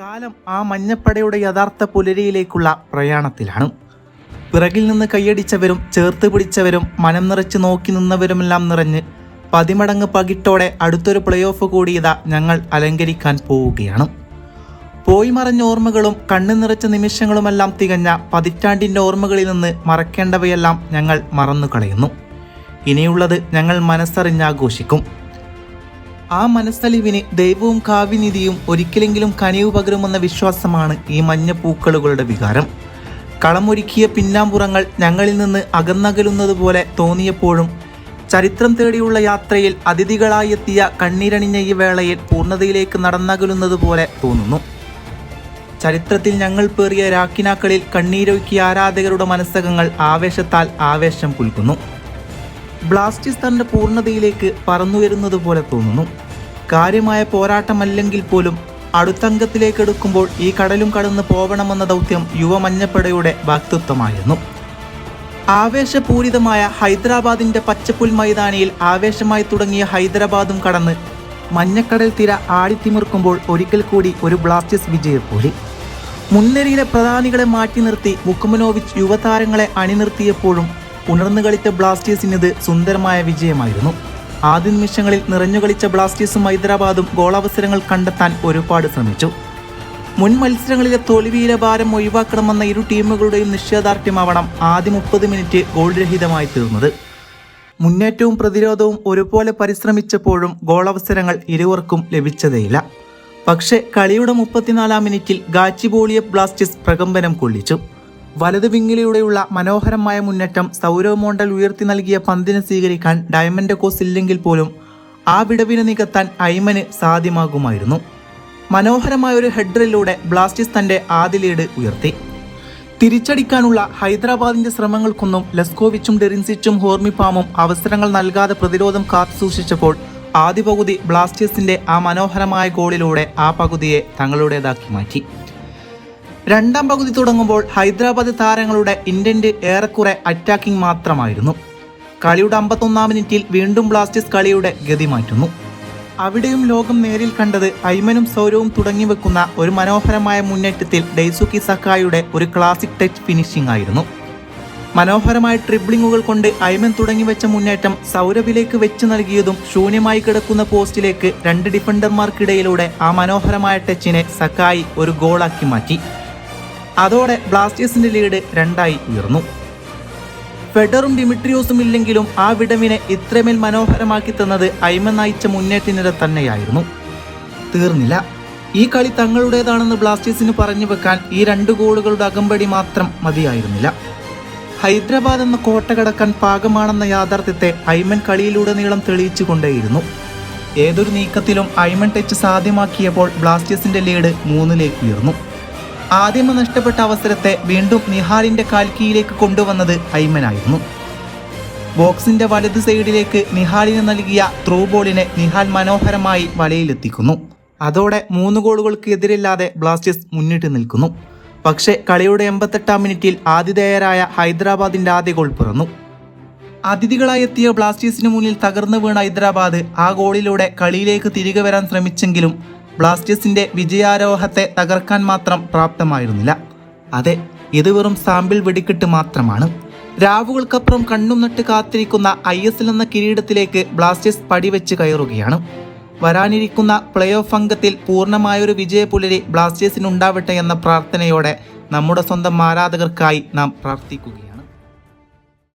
കാലം ആ മഞ്ഞപ്പടയുടെ യഥാർത്ഥ പുലരിയിലേക്കുള്ള പ്രയാണത്തിലാണ്. പിറകിൽ നിന്ന് കൈയടിച്ചവരും ചേർത്ത് പിടിച്ചവരും മനം നിറച്ച് നോക്കി നിന്നവരുമെല്ലാം നിറഞ്ഞ് പതിമടങ്ങ് പകിട്ടോടെ അടുത്തൊരു പ്ലേ ഓഫ് കൂടി ഞങ്ങൾ അലങ്കരിക്കാൻ പോവുകയാണ്. പോയി മറഞ്ഞ ഓർമ്മകളും കണ്ണു നിറച്ച നിമിഷങ്ങളുമെല്ലാം തികഞ്ഞ പതിറ്റാണ്ടിന്റെ ഓർമ്മകളിൽ നിന്ന് മറക്കേണ്ടവയെല്ലാം ഞങ്ങൾ മറന്നു കളയുന്നു ഇനിയുള്ളത് ഞങ്ങൾ മനസ്സറിഞ്ഞാഘോഷിക്കും ആ മനസ്സലിവിന് ദൈവവും കാവ്യനിധിയും ഒരിക്കലെങ്കിലും കനിവ് പകരുമെന്ന വിശ്വാസമാണ് ഈ മഞ്ഞ പൂക്കളുകളുടെ വികാരം. കളമൊരുക്കിയ പിന്നാമ്പുറങ്ങൾ ഞങ്ങളിൽ നിന്ന് അകന്നകലുന്നത് പോലെ തോന്നിയപ്പോഴും ചരിത്രം തേടിയുള്ള യാത്രയിൽ അതിഥികളായി എത്തിയ കണ്ണീരണിഞ്ഞ ഈ വേളയിൽ പൂർണതയിലേക്ക് നടന്നകലുന്നത് പോലെ തോന്നുന്നു. ചരിത്രത്തിൽ ഞങ്ങൾ പേറിയ രാക്കിനാക്കളിൽ കണ്ണീരൊഴുക്കിയ ആരാധകരുടെ മനസ്സകങ്ങൾ ആവേശത്താൽ ആവേശം പുൽക്കുന്നു ബ്ലാസ്റ്റിസ് തന്റെ പൂർണതയിലേക്ക് പറന്നുയരുന്നത് പോലെ തോന്നുന്നു. കാര്യമായ പോരാട്ടമല്ലെങ്കിൽ പോലും അടുത്തംഗത്തിലേക്കെടുക്കുമ്പോൾ ഈ കടലും കടന്ന് പോകണമെന്ന ദൗത്യം യുവമഞ്ഞപ്പടയുടെ വാക്തത്വമായിരുന്നു. ആവേശപൂരിതമായ ഹൈദരാബാദിന്റെ പച്ചപ്പുൽ മൈതാനിയിൽ ആവേശമായി തുടങ്ങിയ ഹൈദരാബാദും കടന്ന് മഞ്ഞക്കടൽ തിര ആടിത്തിമിർക്കുമ്പോൾ ഒരിക്കൽ കൂടി ഒരു ബ്ലാസ്റ്റേഴ്സ് വിജയപ്പോലെ മുൻനിരയിലെ പ്രധാനികളെ മാറ്റി നിർത്തി മുക്കുമനോവിച്ച് യുവതാരങ്ങളെ അണിനിർത്തിയപ്പോഴും ഉണർന്നു കളിച്ച ബ്ലാസ്റ്റേഴ്സിനിത് സുന്ദരമായ വിജയമായിരുന്നു. ആദ്യ നിമിഷങ്ങളിൽ നിറഞ്ഞുകളിച്ച ബ്ലാസ്റ്റേഴ്സും ഹൈദരാബാദും ഗോളവസരങ്ങൾ കണ്ടെത്താൻ ഒരുപാട് ശ്രമിച്ചു. മുൻ മത്സരങ്ങളിലെ തോൽവിയിലെ ഭാരം ഒഴിവാക്കണമെന്ന ഇരു ടീമുകളുടെയും നിശ്ചയദാർഢ്യമാവണം ആദ്യ മുപ്പത് മിനിറ്റ് ഗോൾ രഹിതമായി തീർന്നത്. മുന്നേറ്റവും പ്രതിരോധവും ഒരുപോലെ പരിശ്രമിച്ചപ്പോഴും ഗോളവസരങ്ങൾ ഇരുവർക്കും ലഭിച്ചതേയില്ല. പക്ഷേ കളിയുടെ മുപ്പത്തിനാലാം മിനിറ്റിൽ ഗാച്ചിബോളിയ ബ്ലാസ്റ്റേഴ്സ് പ്രകമ്പനം കൊള്ളിച്ചു. വലത് വിങ്ങിലൂടെയുള്ള മനോഹരമായ മുന്നേറ്റം സൗരവ് മോണ്ടൽ ഉയർത്തി നൽകിയ പന്തിനെ സ്വീകരിക്കാൻ ഡയമണ്ട് കോസ് ഇല്ലെങ്കിൽ പോലും ആ വിടവിനെ നികത്താൻ ഐമന് സാധ്യമാകുമായിരുന്നു. മനോഹരമായ ഒരു ഹെഡറിലൂടെ ബ്ലാസ്റ്റേഴ്സ് തന്റെ ആദ്യ ലീഡ് ഉയർത്തി. തിരിച്ചടിക്കാനുള്ള ഹൈദരാബാദിന്റെ ശ്രമങ്ങൾക്കൊന്നും ലസ്കോവിച്ചും ഡെറിൻസിച്ചും ഹോർമിപ്പാമും അവസരങ്ങൾ നൽകാതെ പ്രതിരോധം കാത്തുസൂക്ഷിച്ചപ്പോൾ ആദ്യ പകുതി ബ്ലാസ്റ്റേഴ്സിന്റെ ആ മനോഹരമായ ഗോളിലൂടെ ആ പകുതിയെ തങ്ങളുടേതാക്കി മാറ്റി. രണ്ടാം പകുതി തുടങ്ങുമ്പോൾ ഹൈദരാബാദ് താരങ്ങളുടെ ഇന്റന്റ് ഏറെക്കുറെ അറ്റാക്കിംഗ് മാത്രമായിരുന്നു. കളിയുടെ അമ്പത്തൊന്നാം മിനിറ്റിൽ വീണ്ടും ബ്ലാസ്റ്റേഴ്സ് കളിയുടെ ഗതി മാറ്റുന്നു. അവിടെയും ലോകം നേരിൽ കണ്ടത് ഐമനും സൗരവും തുടങ്ങി വെക്കുന്ന ഒരു മനോഹരമായ മുന്നേറ്റത്തിൽ ഡെയ്സുക്കി സക്കായുടെ ഒരു ക്ലാസിക് ടച്ച് ഫിനിഷിംഗ് ആയിരുന്നു. മനോഹരമായ ട്രിബ്ലിങ്ങുകൾ കൊണ്ട് ഐമൻ തുടങ്ങി വെച്ച മുന്നേറ്റം സൗരവിലേക്ക് വെച്ച് നൽകിയതും ശൂന്യമായി കിടക്കുന്ന പോസ്റ്റിലേക്ക് രണ്ട് ഡിഫൻഡർമാർക്കിടയിലൂടെ ആ മനോഹരമായ ടച്ചിനെ സക്കായി ഒരു ഗോളാക്കി മാറ്റി. അതോടെ ബ്ലാസ്റ്റേഴ്സിന്റെ ലീഡ് രണ്ടായി ഉയർന്നു. ഫെഡറും ഡിമിട്രിയോസും ഇല്ലെങ്കിലും ആ വിടവിനെ ഇത്രമേൽ മനോഹരമാക്കി തന്നത് ഐമൻ നയിച്ച മുന്നേറ്റനിര തന്നെയായിരുന്നു. തീർന്നില്ല. ഈ കളി തങ്ങളുടേതാണെന്ന് ബ്ലാസ്റ്റേഴ്സിന് പറഞ്ഞു വെക്കാൻ ഈ രണ്ട് ഗോളുകളുടെ അകമ്പടി മാത്രം മതിയായിരുന്നില്ല. ഹൈദരാബാദ് എന്ന കോട്ട കടക്കാൻ പാകമാണെന്ന യാഥാർത്ഥ്യത്തെ ഐമൻ തെളിയിച്ചു കൊണ്ടേയിരുന്നു ഏതൊരു നീക്കത്തിലും ഐമൻ ടച്ച് സാധ്യമാക്കിയപ്പോൾ ബ്ലാസ്റ്റേഴ്സിന്റെ ലീഡ് മൂന്നിലേക്ക് ഉയർന്നു. ആദ്യമ നഷ്ടപ്പെട്ട അവസരത്തെ വീണ്ടും നിഹാലിന്റെ കാൽക്കീയിലേക്ക് കൊണ്ടുവന്നത് ഐമനായിരുന്നു ബോക്സിന്റെ വലത് സൈഡിലേക്ക് നിഹാലിന് നൽകിയ ത്രൂ ബോളിനെ നിഹാൽ മനോഹരമായി വലയിലെത്തിക്കുന്നു. അതോടെ മൂന്ന് ഗോളുകൾക്ക് എതിരില്ലാതെ ബ്ലാസ്റ്റേഴ്സ് മുന്നിട്ട് നിൽക്കുന്നു. പക്ഷേ കളിയുടെ എൺപത്തെട്ടാം മിനിറ്റിൽ ആതിഥേയരായ ഹൈദരാബാദിന്റെ ആദ്യ ഗോൾ പിറന്നു. അതിഥികളായി എത്തിയ ബ്ലാസ്റ്റേഴ്സിന് മുന്നിൽ തകർന്നു വീണ ഹൈദരാബാദ് ആ ഗോളിലൂടെ കളിയിലേക്ക് തിരികെ വരാൻ ശ്രമിച്ചെങ്കിലും ബ്ലാസ്റ്റേഴ്സിന്റെ വിജയാരോഹത്തെ തകർക്കാൻ മാത്രം പ്രാപ്തമായിരുന്നില്ല. അതെ ഇത് വെറും സാമ്പിൾ വെടിക്കെട്ട് മാത്രമാണ്. രാവുകൾക്കപ്പുറം കണ്ണും നട്ട് കാത്തിരിക്കുന്ന ഐ എസ് എൽ എന്ന കിരീടത്തിലേക്ക് ബ്ലാസ്റ്റേഴ്സ് പടിവെച്ച് കയറുകയാണ്. വരാനിരിക്കുന്ന പ്ലേ ഓഫ് അംഗത്തിൽ പൂർണമായൊരു വിജയപുലരി ബ്ലാസ്റ്റേഴ്സിനുണ്ടാവട്ടെ എന്ന പ്രാർത്ഥനയോടെ നമ്മുടെ സ്വന്തം ആരാധകർക്കായി നാം പ്രാർത്ഥിക്കുകയാണ്.